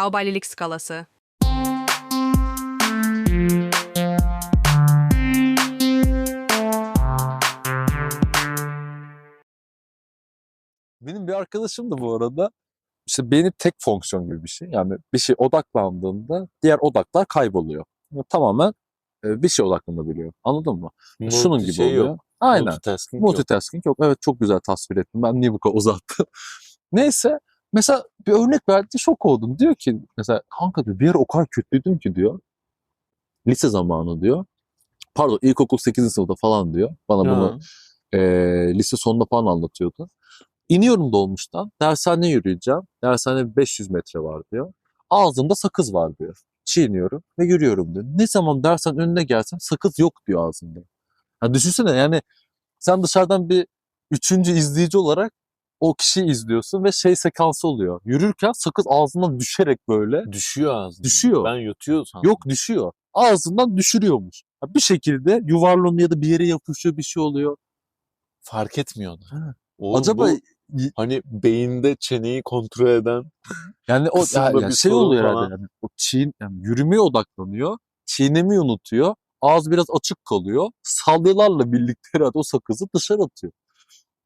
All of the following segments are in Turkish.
Laubalilik skalası. Benim bir arkadaşım da bu arada işte benim tek fonksiyon gibi bir şey. Yani bir şey odaklandığında diğer odaklar kayboluyor. Yani tamamen e, bir şey odaklanabiliyor. Anladın mı? Şunun Multi gibi şey oluyor. Yok. Aynen. Multitasking yok. Multitasking yok. Evet çok güzel tasvir ettim. Ben niye bu kadar uzattım? Neyse. Mesela bir örnek verdi şok oldum. Diyor ki mesela kanka diyor bir yer o kadar kötüydüm ki diyor. Lise zamanı diyor. Pardon ilkokul 8. sınıfta falan diyor. Bana bunu eee, lise sonunda falan anlatıyordu. İniyorum dolmuştan. Dershaneye yürüyeceğim. Dershane 500 metre var diyor. Ağzımda sakız var diyor. Çiğniyorum ve yürüyorum diyor. Ne zaman dersen önüne gelsem sakız yok diyor ağzımda. Ha düşünsene yani sen dışarıdan bir üçüncü izleyici olarak o kişiyi izliyorsun ve şey sekansı oluyor. Yürürken sakız ağzından düşerek böyle Düşüyor ağzına. Düşüyor. Ben yutuyor sandım. yok düşüyor. Ağzından düşürüyormuş. Bir şekilde yuvarlanıyor ya da bir yere yapışıyor bir şey oluyor. Fark etmiyor da. Ha. Oğlum Acaba bu hani beyinde çeneyi kontrol eden Yani o ya, bir ya şey oluyor falan. herhalde. Yani, o çiğn, yani yürümeye odaklanıyor. Çiğnemeyi unutuyor. Ağız biraz açık kalıyor. Salyalarla birlikte herhalde o sakızı dışarı atıyor.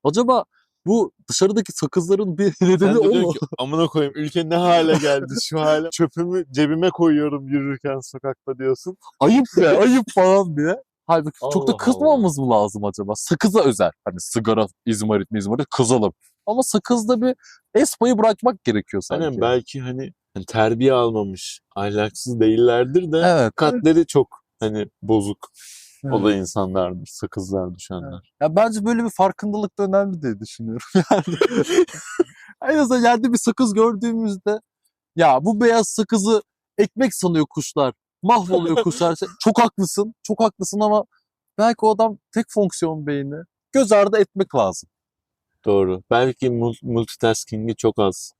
Acaba bu dışarıdaki sakızların bir nedeni de o mu? ki amına koyayım ülke ne hale geldi şu hale. Çöpümü cebime koyuyorum yürürken sokakta diyorsun. ayıp be ayıp falan diye. Halbuki çok da Allah kızmamamız mı lazım acaba? Sakıza özel. Hani sigara, izmarit, izmarit kızalım. Ama sakızda bir espayı bırakmak gerekiyor sanki. Aynen belki hani, hani terbiye almamış, ahlaksız değillerdir de Evet. katleri çok hani bozuk o Evet. da insanlardır, sakızlar düşenler. Ya bence böyle bir farkındalık da önemli diye düşünüyorum. Yani en azından yerde bir sakız gördüğümüzde ya bu beyaz sakızı ekmek sanıyor kuşlar. Mahvoluyor kuşlar. Çok haklısın. Çok haklısın ama belki o adam tek fonksiyon beyni. Göz ardı etmek lazım. Doğru. Belki mul- multitasking'i çok az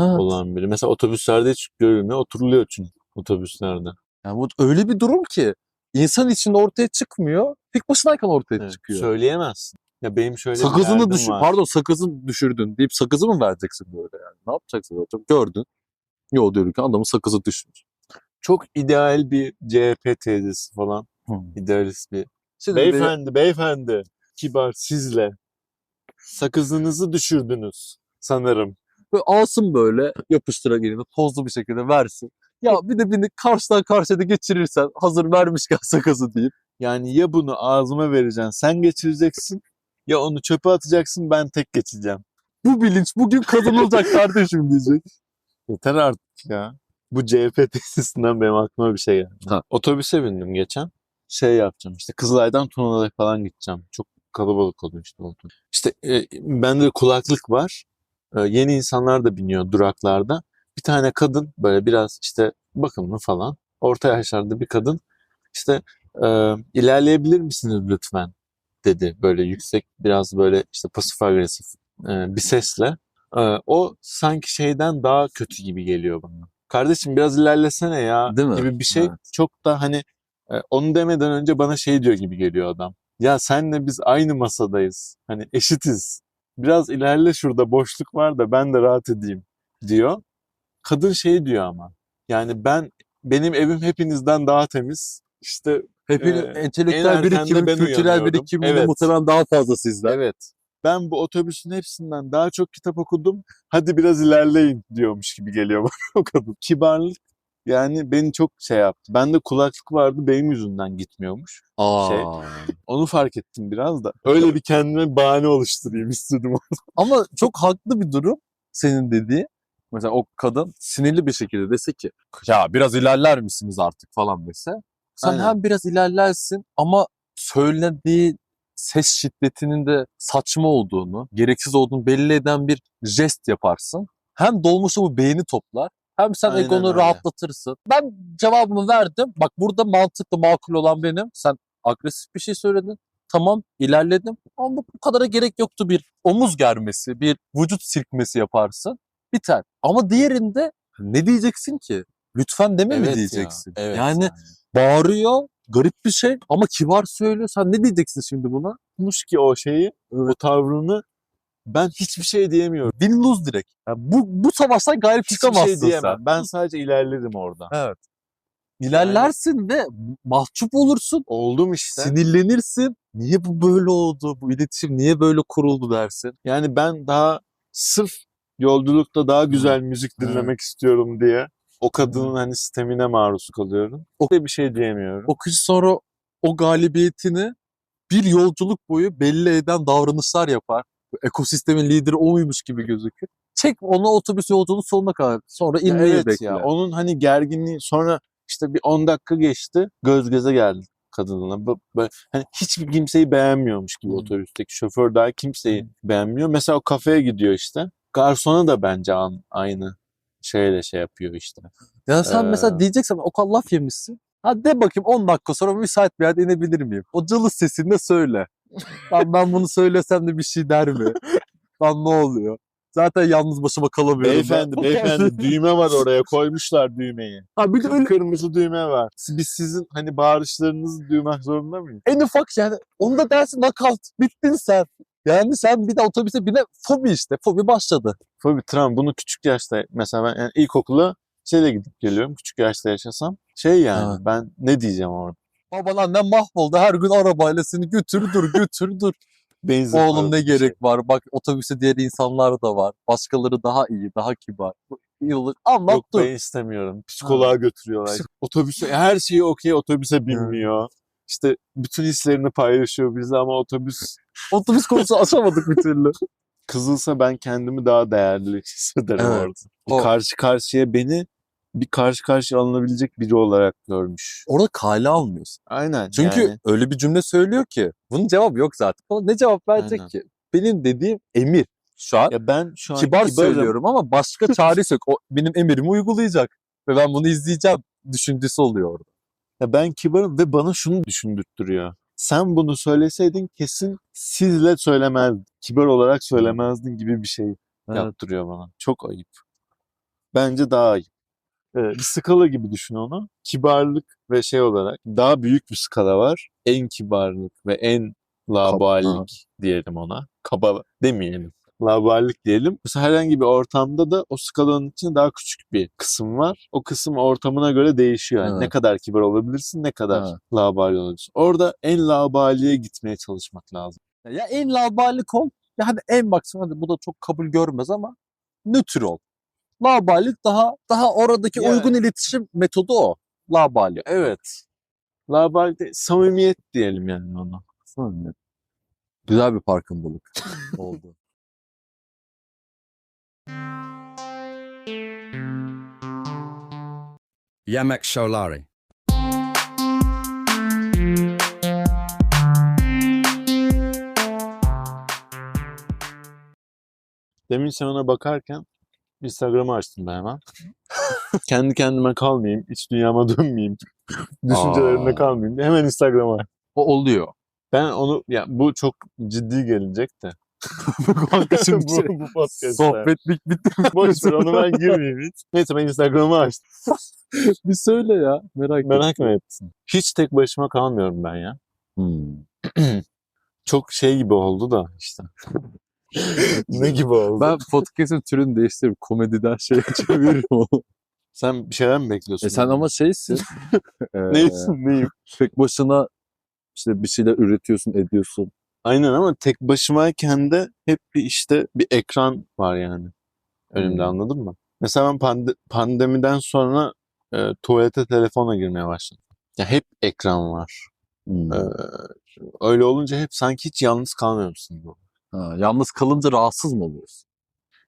Evet. olan biri. Mesela otobüslerde hiç görülmüyor. Oturuluyor çünkü otobüslerde. Yani bu öyle bir durum ki insan içinde ortaya çıkmıyor. Tek başınayken ortaya Evet, çıkıyor. Söyleyemezsin. Ya benim şöyle Sakızını düşür, var. pardon sakızını düşürdün deyip sakızı mı vereceksin böyle yani? Ne yapacaksın zaten? Gördün. Yol diyorum ki adamın sakızı düşmüş. Çok ideal bir CHP teyzesi falan. Hmm. İdealist bir. Şimdi Beyefendi, beyefendi. Kibar sizle. Sakızınızı düşürdünüz sanırım. Böyle alsın böyle yapıştıra elini tozlu bir şekilde versin. Ya bir de beni karşıdan karşıya da geçirirsen hazır vermişken sakızı deyip. Yani ya bunu ağzıma vereceksin, sen geçireceksin ya onu çöpe atacaksın, ben tek geçeceğim. Bu bilinç bugün kazanılacak kardeşim diyecek. Yeter artık ya. Bu CHP tesisinden benim aklıma bir şey geldi. Ha. Otobüse bindim geçen. Şey yapacağım işte Kızılay'dan Tunalı'ya falan gideceğim. Çok kalabalık oluyor işte o otobüs. İşte e, bende kulaklık var. E, yeni insanlar da biniyor duraklarda. Bir tane kadın böyle biraz işte bakımlı falan. Orta yaşlarda bir kadın. İşte e, ilerleyebilir misiniz lütfen dedi böyle yüksek biraz böyle işte pasif agresif e, bir sesle. E, o sanki şeyden daha kötü gibi geliyor bana. Kardeşim biraz ilerlesene ya Değil mi? gibi bir şey Evet. çok da hani e, onu demeden önce bana şey diyor gibi geliyor adam. Ya senle biz aynı masadayız. Hani eşitiz. Biraz ilerle şurada boşluk var da ben de rahat edeyim diyor. Kadın şey diyor ama. Yani ben benim evim hepinizden daha temiz. İşte Hepinin Ee, en entelektüel birikimi, kültürel uyanıyordum. birikimi Evet. muhtemelen daha fazla sizden. Evet. Ben bu otobüsün hepsinden daha çok kitap okudum. Hadi biraz ilerleyin diyormuş gibi geliyor bana o kadın. Kibarlık yani beni çok şey yaptı. Bende kulaklık vardı benim yüzümden gitmiyormuş. Aa. Şey. Onu fark ettim biraz da. Öyle bir kendime bahane oluşturayım istedim. Ama çok haklı bir durum senin dediği. Mesela o kadın sinirli bir şekilde dese ki ya biraz ilerler misiniz artık falan dese. Sen Aynen. hem biraz ilerlersin ama söylediği ses şiddetinin de saçma olduğunu, gereksiz olduğunu belli eden bir jest yaparsın. Hem dolmuşa bu beyni toplar hem sen Aynen egonu öyle. rahatlatırsın. Ben cevabımı verdim. Bak burada mantıklı makul olan benim. Sen agresif bir şey söyledin. Tamam ilerledim ama bu, bu kadara gerek yoktu bir omuz germesi, bir vücut silkmesi yaparsın. Biter. Ama diğerinde ne diyeceksin ki? Lütfen deme mi ya, diyeceksin? evet yani bağırıyor, garip bir şey ama kibar söylüyor. Sen ne diyeceksin şimdi buna? Yapmış ki o şeyi, o tavrını Ben hiçbir şey diyemiyorum. Win lose direkt. Yani bu, bu savaştan galip Hiçbir çıkamazsın şey diyemem. sen. Ben sadece ilerlerim orada. Evet. İlerlersin ve mahcup olursun. Oldum işte. Sinirlenirsin. Niye bu böyle oldu? Bu iletişim niye böyle kuruldu dersin. Yani ben daha sırf yolculukta daha güzel müzik dinlemek istiyorum diye o kadının hani sistemine maruz kalıyorum. O bir şey diyemiyorum. O kişi sonra o galibiyetini bir yolculuk boyu belli eden davranışlar yapar. Ekosistemin lideri o muymuş gibi gözükür. Çek onu otobüs yolculuğunun sonuna kadar. Sonra inmeyi evet bekle. ya onun hani gerginliği sonra işte bir 10 dakika geçti göz göze geldi kadınla. Böyle, hani hiçbir kimseyi beğenmiyormuş gibi Hmm. otobüsteki şoför daha kimseyi beğenmiyor. Mesela o kafeye gidiyor işte. Garsona da bence an- aynı şeyle şey yapıyor işte. Ya sen Ee, mesela diyeceksen o kadar laf yemişsin. Ha de bakayım 10 dakika sonra müsait bir yerde inebilir miyim? O cılız sesinde söyle. ben, ben bunu söylesem de bir şey der mi? Lan ne oluyor? Zaten yalnız başıma kalamıyorum. Beyefendi, ben. beyefendi düğme var oraya koymuşlar düğmeyi. Ha bir de öyle Kırmızı düğme var. Biz sizin hani bağırışlarınızı duymak zorunda mıyız? en ufak yani onu da dersin knockout. Bittin sen. Yani sen bir de otobüse bine fobi işte. Fobi başladı. Tabii travma. Bunu küçük yaşta mesela ben yani ilkokula şeyle gidip geliyorum. Küçük yaşta yaşasam. Şey yani Ha. ben ne diyeceğim orada? Baban annem mahvoldu. Her gün arabayla seni götür dur götür dur. Benzin Oğlum ne şey. gerek var? Bak otobüste diğer insanlar da var. Başkaları daha iyi, daha kibar. Olur. Anlat Yok dur. ben istemiyorum. Psikoloğa götürüyorlar. Otobüse her şeyi okey otobüse binmiyor. İşte bütün hislerini paylaşıyor bizle ama otobüs Otobüs konusu açamadık bir türlü. kızılsa ben kendimi daha değerli hissederim Evet. orada. O- Karşı karşıya beni bir karşı karşıya alınabilecek biri olarak görmüş. Orada kale almıyorsun. Aynen. Çünkü yani. öyle bir cümle söylüyor ki bunun cevabı yok zaten. Ne cevap verecek Aynen. ki? Benim dediğim emir. Şu an ya ben şu an kibar kibarım. söylüyorum ama başka çaresi yok. O benim emirimi uygulayacak. Ve ben bunu izleyeceğim düşüncesi oluyor orada. Ya ben kibarım ve bana şunu düşündürtüyor. Sen bunu söyleseydin kesin sizle söylemezdin. Kibar olarak söylemezdin gibi bir şey Evet. yaptırıyor bana. Çok ayıp. Bence daha ayıp. Ee, bir skala gibi düşün onu. Kibarlık ve şey olarak daha büyük bir skala var. En kibarlık ve en laballik diyelim ona. Kaba demeyelim. Laballik diyelim. Mesela herhangi bir ortamda da o skalanın içinde daha küçük bir kısım var. O kısım ortamına göre değişiyor. Yani Evet. ne kadar kibar olabilirsin, ne kadar Evet. labali olabilirsin. Orada en labaliye gitmeye çalışmak lazım. Ya en laballik ol. Ya hadi en maksimum hadi bu da çok kabul görmez ama nötr ol. Laballik daha daha oradaki Ya- uygun iletişim metodu o. Labali. Evet. Labali de- samimiyet diyelim yani ona. Güzel bir farkındalık oldu. Yemek Sholari. Demin sen ona bakarken Instagram'ı açtım ben hemen. Kendi kendime kalmayayım, iç dünyama dönmeyeyim, düşüncelerimde kalmayayım hemen Instagram'a. O oluyor. Ben onu, ya bu çok ciddi gelecek de. Kanka şimdi bu, şey, bu podcast'ta. sohbetlik bitti. Boş ver onu ben girmeyeyim hiç. Neyse ben Instagram'ı açtım. bir söyle ya. Merak. Merak mı etsin? Hiç tek başıma kalmıyorum ben ya. Hmm. Çok şey gibi oldu da işte. ne gibi oldu? Ben podcast'ın türünü değiştirip komediden şeye çeviririm onu. Sen bir şeyler mi bekliyorsun? E sen ama şeysin. e, Neysin neyim? Tek başına işte bir şeyler üretiyorsun, ediyorsun. Aynen ama tek başımayken de hep bir işte bir ekran var yani. Önümde Hmm. anladın mı? Mesela ben pande- pandemiden sonra e, tuvalete telefonla girmeye başladım. Ya hep ekran var. Hmm. Ee, öyle olunca hep sanki hiç yalnız kalmıyormuşsun gibi. Ha, yalnız kalınca rahatsız mı oluyorsun?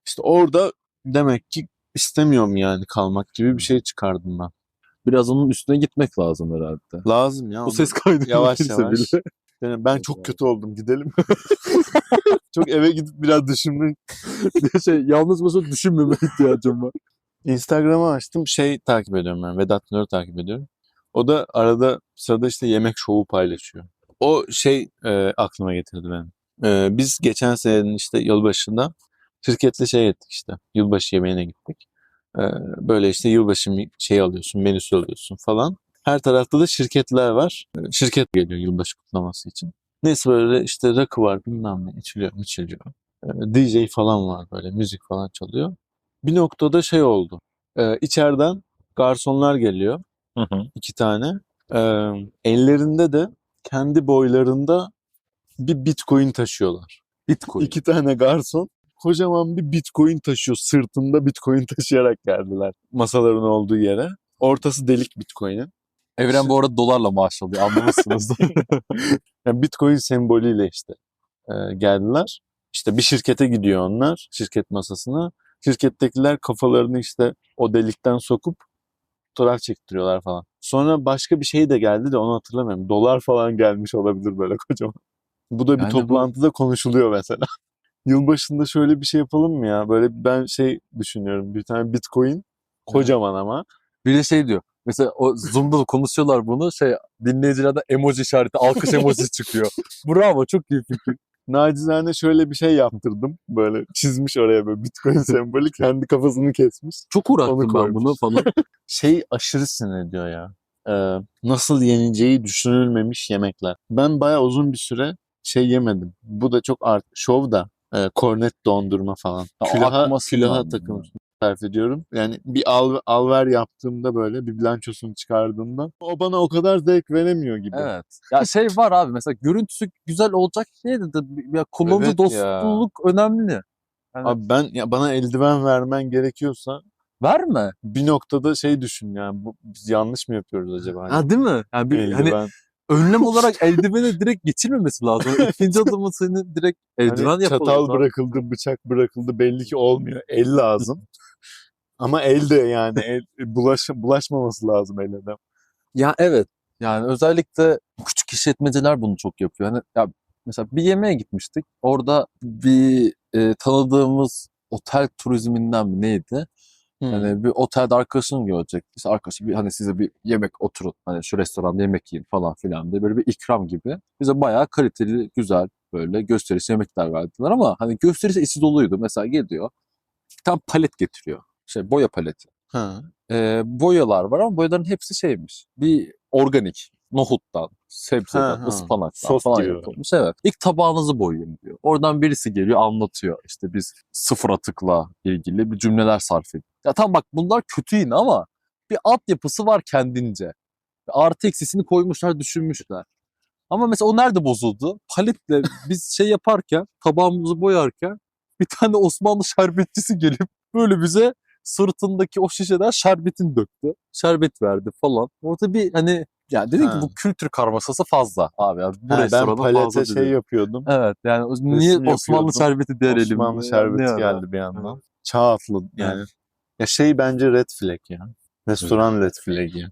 İşte orada demek ki istemiyorum yani kalmak gibi bir şey çıkardım ben. Biraz onun üstüne gitmek lazım herhalde. Lazım ya. Bu ses kaydı Yavaş yavaş. bile. Yani ben çok kötü oldum gidelim. çok eve gidip biraz düşünmek. şey, yalnız başına düşünmeme ihtiyacım var. Instagram'ı açtım şey takip ediyorum ben. Vedat Nur'u takip ediyorum. O da arada sırada işte yemek şovu paylaşıyor. O şey e, aklıma getirdi benim. E, biz geçen senenin işte yılbaşında şirketle şey ettik işte. Yılbaşı yemeğine gittik. E, böyle işte yılbaşı şey alıyorsun, menüsü alıyorsun falan. Her tarafta da şirketler var. Şirket geliyor yılbaşı kutlaması için. Neyse böyle işte rakı var bilmem ne içiliyor içiliyor. DJ falan var böyle müzik falan çalıyor. Bir noktada şey oldu. E, içeriden garsonlar geliyor. iki tane. E, ellerinde de kendi boylarında bir bitcoin taşıyorlar. Bitcoin. İki tane garson kocaman bir bitcoin taşıyor. Sırtında bitcoin taşıyarak geldiler masaların olduğu yere. Ortası delik bitcoin'in. Evren bu arada dolarla maaş alıyor anlamışsınızdır. Yani bitcoin sembolüyle işte e, geldiler. İşte bir şirkete gidiyor onlar. Şirket masasına. Şirkettekiler kafalarını işte o delikten sokup fotoğraf çektiriyorlar falan. Sonra başka bir şey de geldi de onu hatırlamıyorum. Dolar falan gelmiş olabilir böyle kocaman. Bu da bir Yani bu- toplantıda konuşuluyor mesela. Yılbaşında şöyle bir şey yapalım mı ya? Böyle ben şey düşünüyorum. Bir tane bitcoin kocaman ama. Bir de şey diyor. Mesela o Zoom'da da konuşuyorlar bunu. Şey dinleyicilerden emoji işareti, alkış emojisi çıkıyor. Bravo çok iyi fikir. Nacizane şöyle bir şey yaptırdım. Böyle çizmiş oraya böyle bitcoin sembolü kendi kafasını kesmiş. Çok uğraştım ben bunu falan. Şey aşırı sinir ediyor ya. Ee, nasıl yeneceği düşünülmemiş yemekler. Ben bayağı uzun bir süre şey yemedim. Bu da çok art şov da e, kornet dondurma falan. Külaha, külaha takılmış tarif ediyorum. Yani bir al, alver yaptığımda böyle bir bilançosunu çıkardığımda o bana o kadar zevk veremiyor gibi. Evet. Ya şey var abi mesela görüntüsü güzel olacak diye de, de ya kullanıcı Evet ya. dostluk önemli. Yani Abi ben ya bana eldiven vermen gerekiyorsa verme. bir noktada şey düşün yani bu, biz yanlış mı yapıyoruz acaba? Hani Ha değil mi? Yani bir, hani eldiven. Önlem olarak eldiveni direkt geçirmemesi lazım. İkinci adımı senin direkt eldiven Hani yapalım. çatal bırakıldı, bıçak bırakıldı belli ki olmuyor. El lazım. Ama el de yani el, bulaş, bulaşmaması lazım eline. Ya evet. Yani özellikle küçük işletmeciler bunu çok yapıyor. Hani ya mesela bir yemeğe gitmiştik. Orada bir e, tanıdığımız otel turizminden mi neydi? Hani bir otelde arkadaşını görecek. İşte arkadaşı bir hani size bir yemek oturun. Hani şu restoranda yemek yiyin falan filan diye böyle bir ikram gibi. Bize bayağı kaliteli, güzel böyle gösterişli yemekler verdiler ama hani gösterisi içi doluydu. Mesela geliyor. Bir tane palet getiriyor. Şey boya paleti. ha. Ee, boyalar var ama boyaların hepsi şeymiş. Bir organik. Nohuttan, sebzeden, Ha, ıspanaktan Sos falan gibi. yapılmış. Evet. İlk tabağınızı boyayın diyor. Oradan birisi geliyor anlatıyor. İşte biz sıfır atıkla ilgili bir cümleler sarf ediyor. Ya tamam bak bunlar kötü yine ama bir altyapısı var kendince. Artı eksisini koymuşlar, düşünmüşler. Ama mesela o nerede bozuldu? Paletle biz şey yaparken, tabağımızı boyarken bir tane Osmanlı şerbetçisi gelip böyle bize sırtındaki o şişeden şerbetin döktü. Şerbet verdi falan. Orada bir hani ya dedim ki Ha. bu kültür karmaşası fazla abi. Ya, bu Ha, ben palete şey dedim. yapıyordum. Evet yani o- niye Resim Osmanlı yapıyordum. şerbeti der elimde? Osmanlı şerbeti ne ara? geldi bir yandan. Çağ atlı yani. Ya şey bence red flag ya. Restoran red flag ya.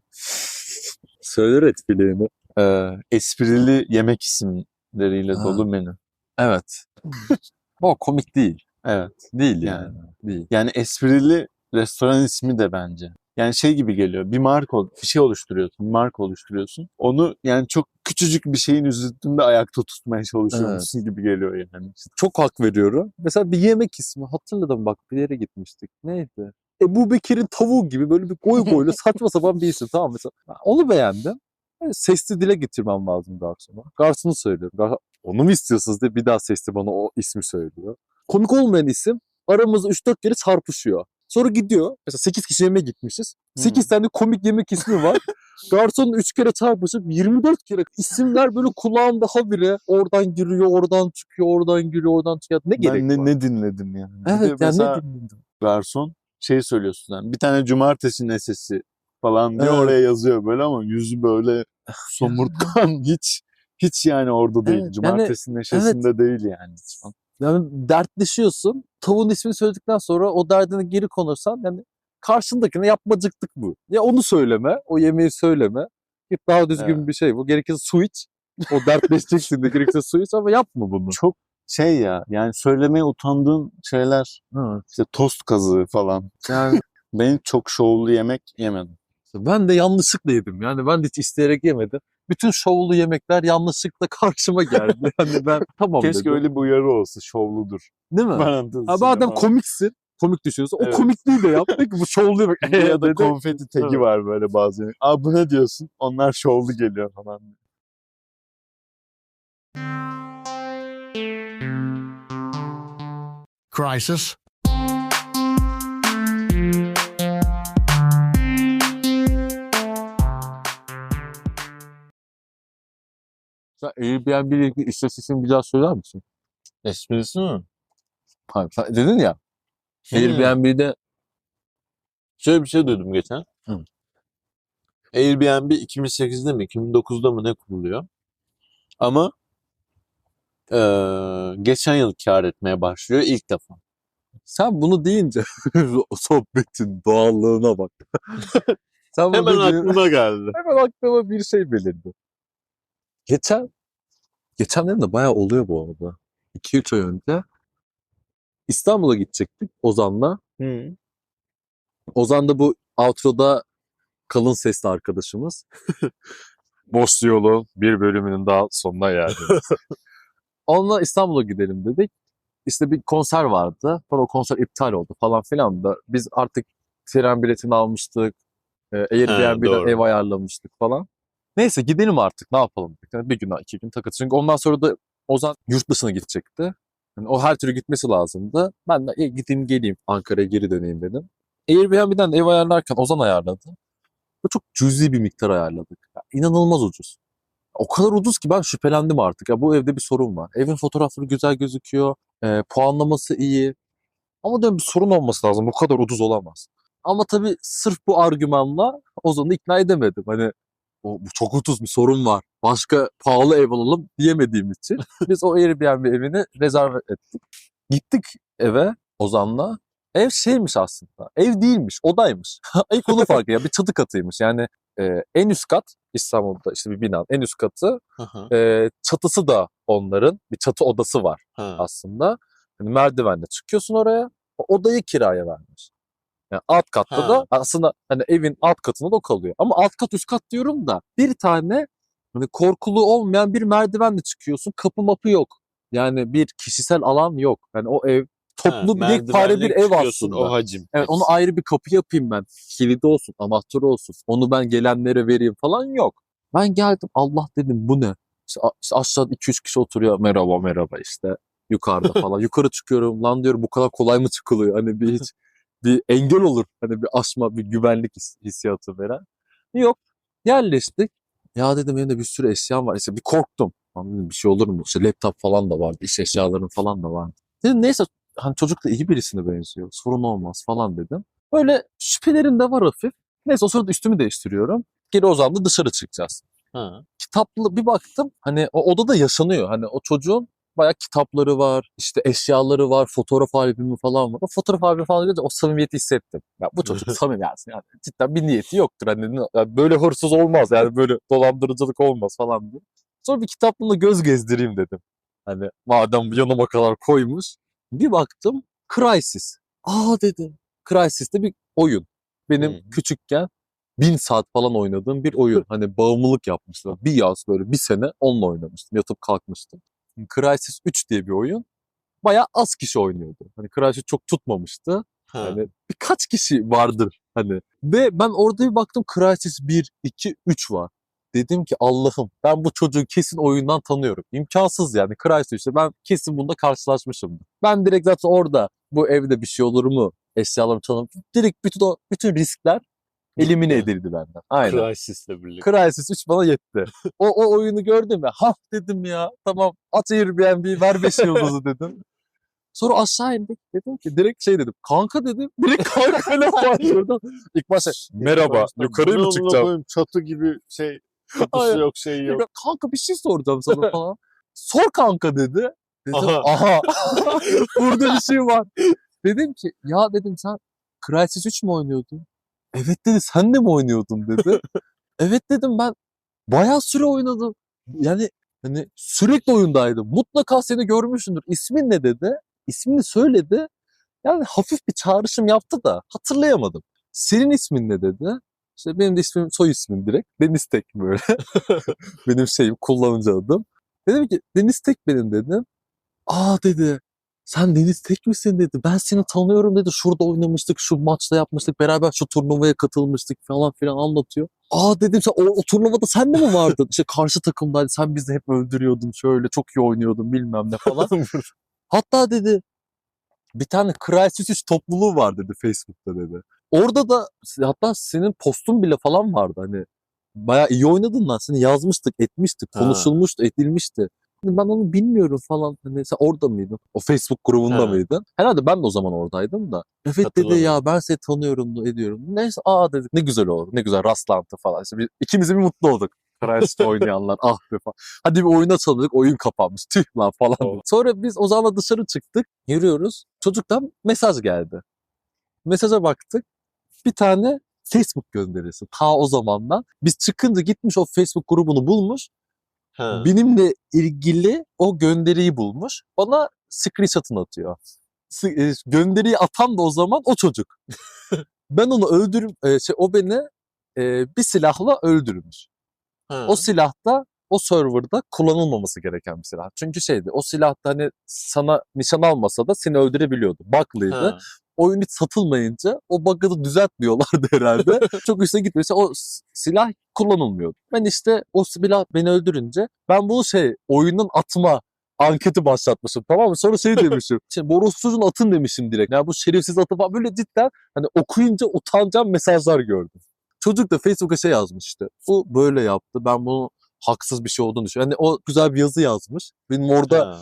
Söyler etkilerini. Ee, esprili yemek isimleriyle Ha. dolu menü. Evet. o komik değil. Evet. Değil yani. Yani. Değil. Yani esprili restoran ismi de bence. Yani şey gibi geliyor. Bir marka, bir şey oluşturuyorsun, bir marka oluşturuyorsun. Onu yani çok küçücük bir şeyin üstünde ayakta tutmaya çalışıyormuşsun gibi geliyor yani. Çok hak veriyorum. Mesela bir yemek ismi hatırladım bak bir yere gitmiştik. Neydi? Ebu Bekir'in tavuğu gibi böyle bir goy goylu saçma sapan bir isim tamam mesela. Onu beğendim. Yani sesli dile getirmem lazım garsona. Garsonu söylüyorum. Gar- Onu mu istiyorsunuz diye bir daha sesli bana o ismi söylüyor. Komik olmayan isim aramızda 3-4 kere çarpışıyor. Sonra gidiyor. Mesela 8 kişi yemeğe gitmişiz. 8 tane komik yemek ismi var. Garsonun 3 kere çarpışıp 24 kere isimler böyle kulağımda habire oradan giriyor, oradan çıkıyor, oradan giriyor, oradan çıkıyor. Ne gerek ben ne, var? ne dinledim yani. Evet yani ne dinledim? garson şey söylüyorsun sen. Bir tane cumartesi nesesi falan diye Evet. oraya yazıyor böyle ama yüzü böyle somurtkan hiç hiç yani orada değil. Evet, yani- Cumartesi neşesinde değil yani. Yani dertleşiyorsun. Tavuğun ismini söyledikten sonra o derdine geri konursan yani karşındakine yapmacıklık bu. Ya onu söyleme, o yemeği söyleme. Git daha düzgün Evet. bir şey bu. Gerekirse su iç. O dertleşeceksin de gerekirse su iç ama yapma bunu. Çok şey ya yani söylemeye utandığın şeyler Hı. işte tost kazığı falan. Yani Ben çok şovlu yemek yemedim. ben de yanlışlıkla yedim. Yani ben de hiç isteyerek yemedim. Bütün şovlu yemekler yanlışlıkla karşıma geldi. Yani ben tamam Keşke dedim. öyle bir uyarı olsa şovludur. Değil mi? Parantez Ha, içinde madem falan. komiksin, komik düşünüyorsun. Evet. O komikliği de yap. De ki bu şovlu yemek. ya da Dedi. konfeti tagi Evet. var böyle bazı yemek. Aa bu ne diyorsun? Onlar şovlu geliyor falan. crisis. Airbnb ile ilgili istatistiğini bir daha söyler misin? Esprisi mi? Hayır, sen dedin ya. Airbnb'de Şöyle bir şey duydum geçen. Hı. Airbnb 2008'de mi 2009'da mı ne kuruluyor? Ama eee, geçen yıl kar etmeye başlıyor ilk defa. sen bunu deyince sohbetin doğallığına bak. sen Hemen aklıma geldi. hemen aklıma bir şey belirdi. Geçen geçen dedim de bayağı oluyor bu arada. 2-3 ay önce İstanbul'a gidecektik Ozan'la. Hı. Ozan da bu outro'da kalın sesli arkadaşımız. Boş yolun bir bölümünün daha sonuna geldi. Onunla İstanbul'a gidelim dedik. İşte bir konser vardı. Sonra o konser iptal oldu falan filan da. Biz artık tren biletini almıştık. E, Airbnb'den doğru. ev ayarlamıştık falan. Neyse gidelim artık ne yapalım. Yani bir gün iki gün takılırız. Çünkü ondan sonra da Ozan yurt dışına gidecekti. Yani o her türlü gitmesi lazımdı. Ben de "E, gideyim geleyim Ankara'ya geri döneyim dedim. Airbnb'den de ev ayarlarken Ozan ayarladı. Ve çok cüzi bir miktar ayarladık. Ya, inanılmaz ucuz. O kadar ucuz ki ben şüphelendim artık. Ya bu evde bir sorun var. Evin fotoğrafları güzel gözüküyor. e, puanlaması iyi. Ama diyorum bir sorun olması lazım. Bu kadar ucuz olamaz. Ama tabii sırf bu argümanla Ozan'ı ikna edemedim. Hani o, bu çok ucuz bir sorun var. Başka pahalı ev alalım diyemediğim için biz o Airbnb evini rezerve ettik. Gittik eve Ozan'la. Ev şeymiş aslında. Ev değilmiş, odaymış. İlk onu farkı ya bir çatı katıymış. Yani e, en üst kat İstanbul'da işte bir binanın en üst katı e, çatısı da onların bir çatı odası var aslında. Hani merdivenle çıkıyorsun oraya. Odayı kiraya vermiş. Yani alt katta Ha. da aslında hani evin alt katında da kalıyor. Ama alt kat üst kat diyorum da bir tane hani korkulu olmayan bir merdivenle çıkıyorsun. Kapı mapı yok. Yani bir kişisel alan yok. Yani o ev toplu Ha, bir yekpare bir ev aslında. O hacim. Evet onu ayrı bir kapı yapayım ben. Kilidi olsun, anahtarı olsun. Onu ben gelenlere vereyim falan yok. Ben geldim Allah dedim bu ne? İşte, işte aşağıda 2-3 kişi oturuyor. Merhaba merhaba işte. Yukarıda falan. Yukarı çıkıyorum. Lan diyorum bu kadar kolay mı çıkılıyor? Hani bir hiç bir engel olur. Hani bir aşma, bir güvenlik his- hissiyatı veren. Yok. Yerleştik. Ya dedim benim de bir sürü eşyam var. İşte bir korktum. Lan dedim, bir şey olur mu? İşte laptop falan da vardı. iş eşyalarım falan da vardı. Dedim neyse hani çocuk da iyi birisine benziyor. Sorun olmaz falan dedim. Böyle şüphelerim de var hafif. Neyse o sırada üstümü değiştiriyorum. Geri Ozan'la dışarı çıkacağız. Ha. Kitaplı bir baktım hani o odada yaşanıyor. Hani o çocuğun bayağı kitapları var, işte eşyaları var, fotoğraf albümü falan var. O fotoğraf albümü falan görünce o samimiyeti hissettim. Ya bu çocuk samimi yani. yani cidden bir niyeti yoktur. Hani yani böyle hırsız olmaz yani böyle dolandırıcılık olmaz falan diye. Sonra bir kitaplığına göz gezdireyim dedim. Hani madem yanıma kadar koymuş. Bir baktım Crysis. Aa dedim. Crysis de bir oyun. Benim hı. küçükken bin saat falan oynadığım bir oyun. Hani bağımlılık yapmıştım. Bir yaz böyle bir sene onunla oynamıştım. Yatıp kalkmıştım. Crysis 3 diye bir oyun. Bayağı az kişi oynuyordu. Hani Crysis çok tutmamıştı. Ha. Hani birkaç kişi vardır hani. Ve ben orada bir baktım Crysis 1, 2, 3 var. Dedim ki Allah'ım ben bu çocuğu kesin oyundan tanıyorum. İmkansız yani Crysis işte ben kesin bunda karşılaşmışımdır. Ben direkt zaten orada bu evde bir şey olur mu? Eşyalarımı çalınıp direkt bütün o bütün riskler elimine edildi benden. Aynen. Crisis'le birlikte. Crysis 3 bana yetti. O, o oyunu gördüm ya. Ha dedim ya. Tamam aç Airbnb ver 5 yıldızı dedim. Sonra aşağı indik. Dedim ki direkt şey dedim. Kanka dedim. Direkt kankayla başladım. İlk başta merhaba yukarıya "Bu ne mı çıkacağım? Çatı gibi şey kapısı Aynen. yok şey yok. Kanka bir şey soracağım sana falan. Sor kanka dedi. Dedim Aha. aha. Burada bir şey var. Dedim ki ya dedim sen Crysis 3 mü oynuyordun? Evet dedi sen de mi oynuyordun dedi. evet dedim ben bayağı süre oynadım. Yani hani sürekli oyundaydım. Mutlaka seni görmüşsündür. İsmin ne dedi. İsmini söyledi. Yani hafif bir çağrışım yaptı da hatırlayamadım. Senin ismin ne dedi. İşte benim de ismim soy ismim direkt. Deniz Tek böyle. benim şeyim kullanıcı adım. Dedim ki Deniz Tek benim dedim. Aa dedi. Sen Deniz Tek misin dedi. Ben seni tanıyorum dedi. Şurada oynamıştık, şu maçta yapmıştık. Beraber şu turnuvaya katılmıştık falan filan anlatıyor. Aa dedim sen o, o turnuvada sen de mi vardın? İşte karşı takımdaydı. Sen bizi hep öldürüyordun şöyle. Çok iyi oynuyordun bilmem ne falan. Hatta dedi bir tane Crysis 3 topluluğu var dedi Facebook'ta dedi. Orada da hatta senin postun bile falan vardı hani. Bayağı iyi oynadın lan. Seni yazmıştık, etmiştik, konuşulmuştu, edilmişti. Hani Ben onu bilmiyorum falan. Hani sen orada mıydın? O Facebook grubunda Ha. mıydın? Herhalde ben de o zaman oradaydım da. Evet dedi ya ben seni tanıyorum ediyorum. Neyse aa dedik ne güzel oldu. Ne güzel rastlantı falan. İşte biz, ikimiz de bir mutlu olduk. Crysis oynayanlar ah be falan. Hadi bir oyuna çalıştık oyun kapanmış. Tüh lan falan. Doğru. Sonra biz o zaman dışarı çıktık. Yürüyoruz. Çocuktan mesaj geldi. Mesaja baktık. Bir tane Facebook gönderisi. Ta o zamandan. Biz çıkınca gitmiş o Facebook grubunu bulmuş. Ha. Benimle ilgili o gönderiyi bulmuş. Bana screenshot'ını atıyor. E, gönderiyi atan da o zaman o çocuk. ben onu öldürüm, e, şey, o beni e, bir silahla öldürmüş. Ha. O silah da o serverda kullanılmaması gereken bir silah. Çünkü şeydi o silah da hani sana nişan almasa da seni öldürebiliyordu. Bug'lıydı. Oyun hiç satılmayınca o bug'ı da düzeltmiyorlardı herhalde. Çok üstüne gitmesi o silah kullanılmıyordu. Ben işte o silah beni öldürünce ben bunu şey oyundan atma anketi başlatmışım tamam mı? Sonra şey demişim. Şimdi Boros çocuğun atın demişim direkt. Ya bu şerefsiz atı falan böyle cidden hani okuyunca utanacağım mesajlar gördüm. Çocuk da Facebook'a şey yazmış işte. Bu böyle yaptı. Ben bunu haksız bir şey olduğunu düşünüyorum. Hani o güzel bir yazı yazmış. Benim orada.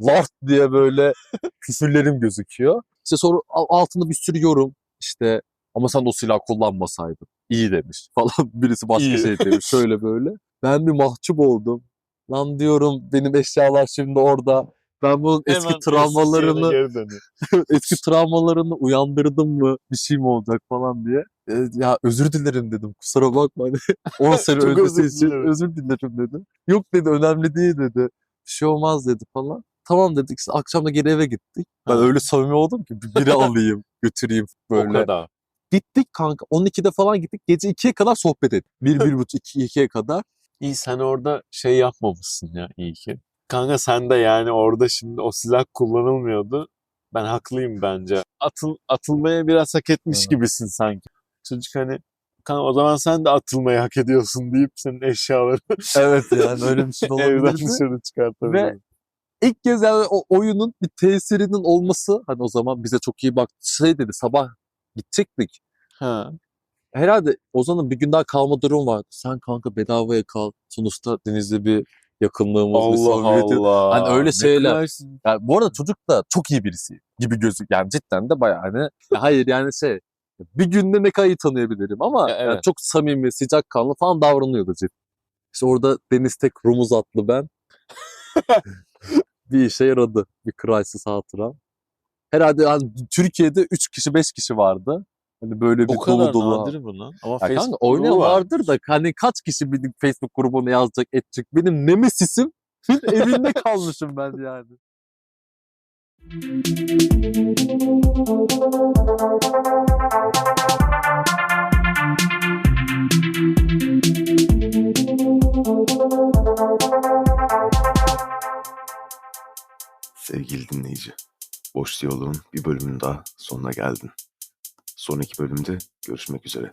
Lart diye böyle küfürlerim gözüküyor. İşte sonra al- altında bir sürü yorum. İşte ama sen de o silah kullanmasaydın. İyi demiş falan. Birisi başka İyi. şey demiş. Şöyle böyle. Ben bir mahcup oldum. Lan diyorum benim eşyalar şimdi orada. Ben bunun eski Hemen travmalarını eski dönüyor. eski travmalarını uyandırdım mı bir şey mi olacak falan diye. E, ya özür dilerim dedim kusura bakma hani 10 sene öncesi için özür dilerim dedim. Yok dedi önemli değil dedi. Bir şey olmaz dedi falan. Tamam dedik işte akşam da geri eve gittik. Ben öyle samimi oldum ki bir biri alayım götüreyim O böyle. kadar. Gittik kanka 12'de falan gittik gece 2'ye kadar sohbet ettik. 1 bir buçuk 2 2'ye kadar. İyi sen orada şey yapmamışsın ya iyi ki. Kanka sen de yani orada şimdi o silah kullanılmıyordu. Ben haklıyım bence. Atıl, atılmaya biraz hak etmiş Hı. gibisin sanki. Çocuk hani kanka o zaman sen de atılmayı hak ediyorsun deyip senin eşyaları Evet yani öyle bir şey evden olabilirdi. dışarı çıkartabilir. İlk kez yani o oyunun bir tesirinin olması hani o zaman bize çok iyi bak şey dedi sabah gidecektik. Ha. Herhalde Ozan'ın bir gün daha kalma durum vardı. Sen kanka bedavaya kal. Sonuçta denizde bir yakınlığımız, bir Allah samimiyetimiz. Allah. Hani öyle şeyler. Yani bu arada çocuk da çok iyi birisi gibi gözük. Yani cidden de bayağı hani hayır yani şey bir günde ne kadar iyi tanıyabilirim ama Ya yani evet. çok samimi, sıcakkanlı falan davranıyordu cidden. İşte orada Deniz Tek Rumuz atlı ben. bir işe yaradı. Bir Crysis hatıra. Herhalde yani Türkiye'de 3 kişi 5 kişi vardı. Hani böyle bir O kadar dolu dolu. nadir mi lan? Ama Ya kanka Facebook oynayan grubu var. vardır da hani kaç kişi benim Facebook grubuna yazacak edecek. Benim nemesisim evinde kalmışım ben yani. Sevgili dinleyici, Boş Diyalog'un bir bölümünün daha sonuna geldin. Sonraki bölümde görüşmek üzere.